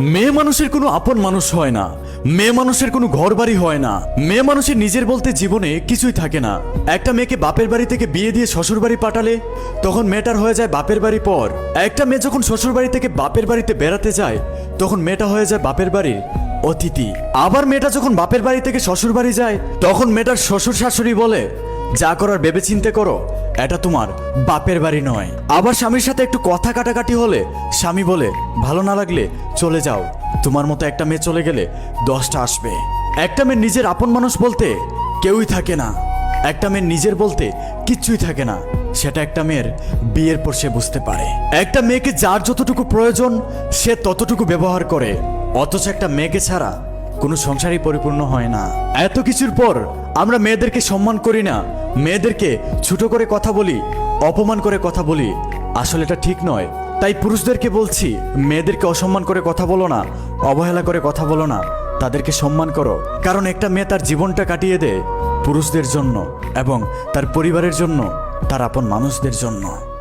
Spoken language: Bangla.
মেয়ে মানুষের কোনো আপন মানুষ হয় না। মেয়ে মানুষের কোনো ঘর বাড়ি হয় না। মেয়ে মানুষের নিজের বলতে জীবনে কিছুই থাকে না। একটা মেয়েকে বাপের বাড়ি থেকে বিয়ে দিয়ে শ্বশুর বাড়ি পাঠালে, তখন মেয়েটার হয়ে যায় বাপের বাড়ি পর। একটা মেয়ে যখন শ্বশুর বাড়ি থেকে বাপের বাড়িতে বেড়াতে যায়, তখন মেয়েটা হয়ে যায় বাপের বাড়ির অতিথি। আবার মেয়েটা যখন বাপের বাড়ি থেকে শ্বশুর বাড়ি যায়, তখন মেয়েটার শ্বশুর শাশুড়ি বলে যা করার ভেবে চিন্তে করো, এটা তোমার বাপের বাড়ি নয়। আবার স্বামীর সাথে একটু কথা কাটাকাটি হলে স্বামী বলে, ভালো না লাগলে চলে যাও। তোমার মতো একটা মেয়ে চলে গেলে দশটা আসবে। একটা মেয়ে নিজের আপন মানুষ বলতে কেউই থাকে না। একটা মেয়ের নিজের বলতে কিচ্ছুই থাকে না। সেটা একটা মেয়ের বিয়ের পর সে বুঝতে পারে। একটা মেয়েকে যার যতটুকু প্রয়োজন, সে ততটুকু ব্যবহার করে। অথচ একটা মেয়েকে ছাড়া কোনো সংসারই পরিপূর্ণ হয় না। এত কিছুর পর আমরা মেয়েদেরকে সম্মান করি না। মেয়েদেরকে ছোট করে কথা বলি, অপমান করে কথা বলি। আসলে এটা ঠিক নয়। তাই পুরুষদেরকে বলছি, মেয়েদেরকে অসম্মান করে কথা বলো না, অবহেলা করে কথা বলো না, তাদেরকে সম্মান করো। কারণ একটা মেয়ে তার জীবনটা কাটিয়ে দেয় পুরুষদের জন্য এবং তার পরিবারের জন্য, তার আপন মানুষদের জন্য।